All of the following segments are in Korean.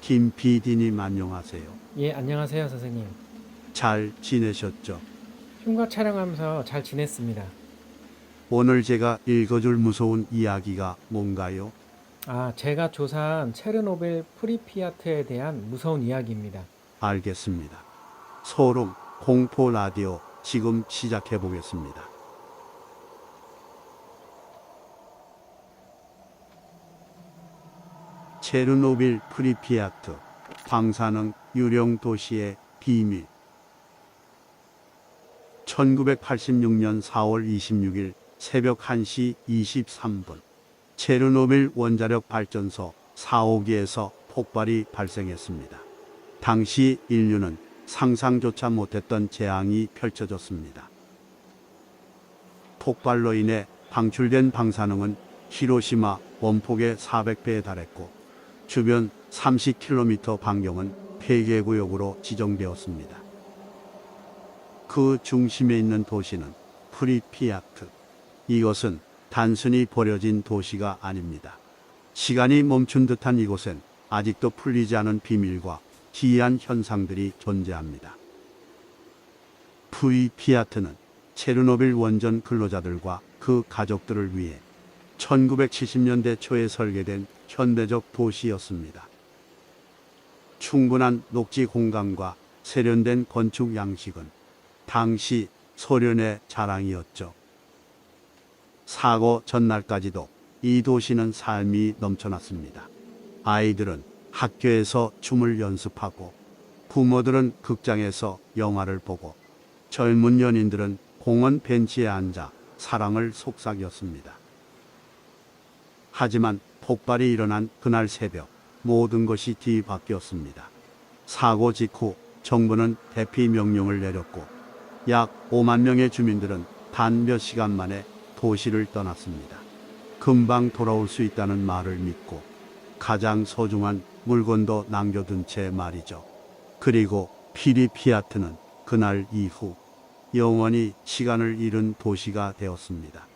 김 PD님 안녕하세요. 예, 안녕하세요, 선생님. 잘 지내셨죠? 흉가 촬영하면서 잘 지냈습니다. 오늘 제가 읽어줄 무서운 이야기가 뭔가요? 아, 제가 조사한 체르노빌 프리피아트에 대한 무서운 이야기입니다. 알겠습니다. 소름 공포 라디오 지금 시작해 보겠습니다. 체르노빌 프리피아트 방사능 유령 도시의 비밀 1986년 4월 26일 새벽 1시 23분 체르노빌 원자력 발전소 4호기에서 폭발이 발생했습니다. 당시 인류는 상상조차 못했던 재앙이 펼쳐졌습니다. 폭발로 인해 방출된 방사능은 히로시마 원폭의 400배에 달했고 주변 30km 반경은 폐쇄구역으로 지정되었습니다. 그 중심에 있는 도시는 프리피아트. 이것은 단순히 버려진 도시가 아닙니다. 시간이 멈춘 듯한 이곳엔 아직도 풀리지 않은 비밀과 기이한 현상들이 존재합니다. 프리피아트는 체르노빌 원전 근로자들과 그 가족들을 위해 1970년대 초에 설계된 현대적 도시였습니다. 충분한 녹지 공간과 세련된 건축 양식은 당시 소련의 자랑이었죠. 사고 전날까지도 이 도시는 삶이 넘쳐났습니다. 아이들은 학교에서 춤을 연습하고 부모들은 극장에서 영화를 보고 젊은 연인들은 공원 벤치에 앉아 사랑을 속삭였습니다. 하지만 폭발이 일어난 그날 새벽 모든 것이 뒤바뀌었습니다. 사고 직후 정부는 대피 명령을 내렸고 약 5만 명의 주민들은 단 몇 시간 만에 도시를 떠났습니다. 금방 돌아올 수 있다는 말을 믿고 가장 소중한 물건도 남겨둔 채 말이죠. 그리고 피리피아트는 그날 이후 영원히 시간을 잃은 도시가 되었습니다.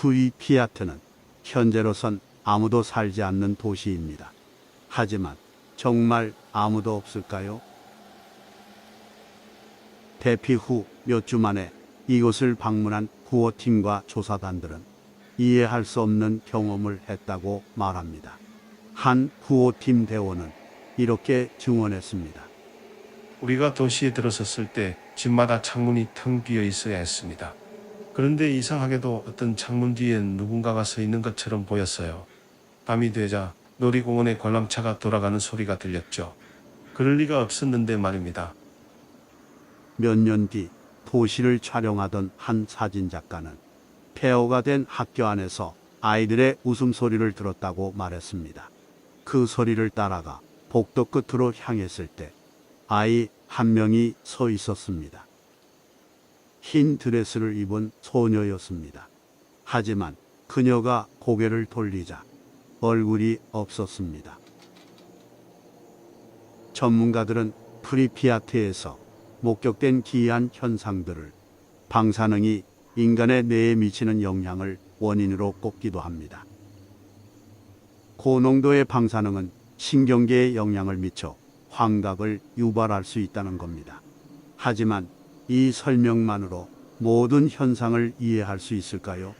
프리피아트는 현재로선 아무도 살지 않는 도시입니다. 하지만 정말 아무도 없을까요? 대피 후 몇 주 만에 이곳을 방문한 구호팀과 조사단들은 이해할 수 없는 경험을 했다고 말합니다. 한 구호팀 대원은 이렇게 증언했습니다. 우리가 도시에 들어섰을 때 집마다 창문이 텅 비어 있어야 했습니다. 그런데 이상하게도 어떤 창문 뒤엔 누군가가 서 있는 것처럼 보였어요. 밤이 되자 놀이공원의 관람차가 돌아가는 소리가 들렸죠. 그럴 리가 없었는데 말입니다. 몇 년 뒤 도시를 촬영하던 한 사진 작가는 폐허가 된 학교 안에서 아이들의 웃음소리를 들었다고 말했습니다. 그 소리를 따라가 복도 끝으로 향했을 때 아이 한 명이 서 있었습니다. 흰 드레스를 입은 소녀였습니다. 하지만 그녀가 고개를 돌리자 얼굴이 없었습니다. 전문가들은 프리피아트에서 목격된 기이한 현상들을 방사능이 인간의 뇌에 미치는 영향을 원인으로 꼽기도 합니다. 고농도의 방사능은 신경계에 영향을 미쳐 환각을 유발할 수 있다는 겁니다. 하지만 이 설명만으로 모든 현상을 이해할 수 있을까요?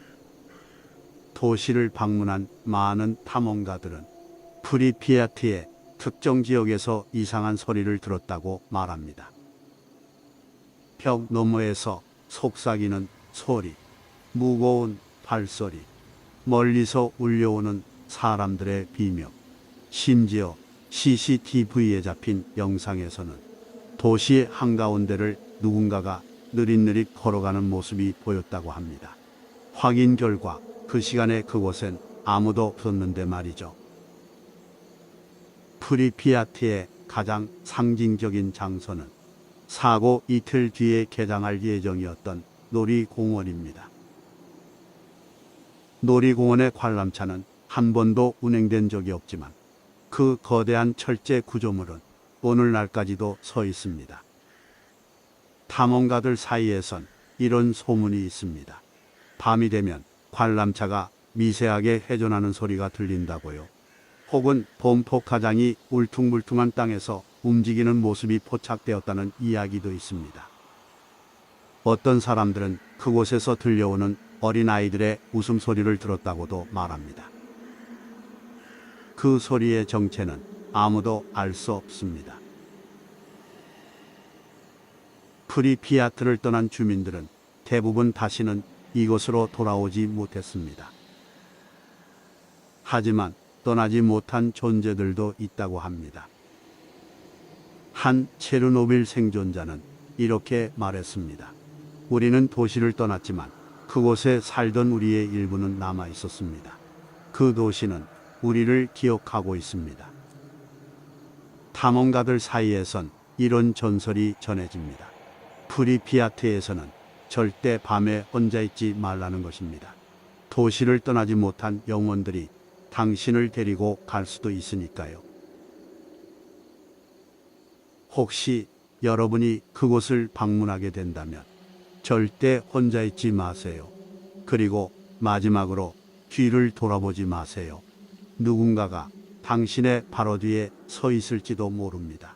도시를 방문한 많은 탐험가들은 프리피아트의 특정 지역에서 이상한 소리를 들었다고 말합니다. 벽 너머에서 속삭이는 소리, 무거운 발소리, 멀리서 울려오는 사람들의 비명, 심지어 CCTV에 잡힌 영상에서는 도시의 한가운데를 누군가가 느릿느릿 걸어가는 모습이 보였다고 합니다. 확인 결과 그 시간에 그곳엔 아무도 없었는데 말이죠. 프리피아트의 가장 상징적인 장소는 사고 이틀 뒤에 개장할 예정이었던 놀이공원입니다. 놀이공원의 관람차는 한 번도 운행된 적이 없지만 그 거대한 철제 구조물은 오늘날까지도 서 있습니다. 탐험가들 사이에선 이런 소문이 있습니다. 밤이 되면 관람차가 미세하게 회전하는 소리가 들린다고요. 혹은 범포카장이 울퉁불퉁한 땅에서 움직이는 모습이 포착되었다는 이야기도 있습니다. 어떤 사람들은 그곳에서 들려오는 어린아이들의 웃음소리를 들었다고도 말합니다. 그 소리의 정체는 아무도 알 수 없습니다. 프리피아트를 떠난 주민들은 대부분 다시는 이곳으로 돌아오지 못했습니다. 하지만 떠나지 못한 존재들도 있다고 합니다. 한 체르노빌 생존자는 이렇게 말했습니다. 우리는 도시를 떠났지만 그곳에 살던 우리의 일부는 남아 있었습니다. 그 도시는 우리를 기억하고 있습니다. 탐험가들 사이에선 이런 전설이 전해집니다. 프리피아트에서는 절대 밤에 혼자 있지 말라는 것입니다. 도시를 떠나지 못한 영혼들이 당신을 데리고 갈 수도 있으니까요. 혹시 여러분이 그곳을 방문하게 된다면 절대 혼자 있지 마세요. 그리고 마지막으로 뒤를 돌아보지 마세요. 누군가가 당신의 바로 뒤에 서 있을지도 모릅니다.